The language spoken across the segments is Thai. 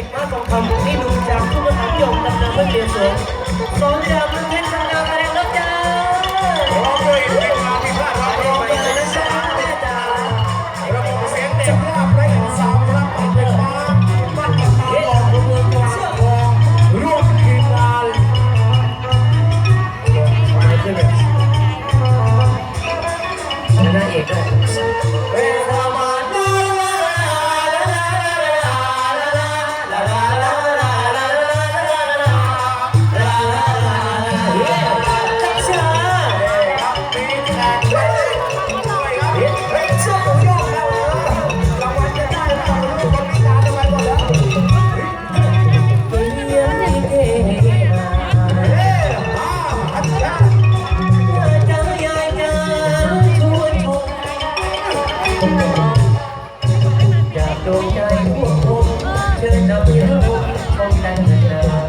เกมาทองคำวงนี้ดูจากผู้ประทับยงดำเนินเพื่อเรียนสงสองดาว อยากโดนใจพวกผมเชิญนำเยอะพวกผมนั่งนา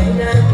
นะ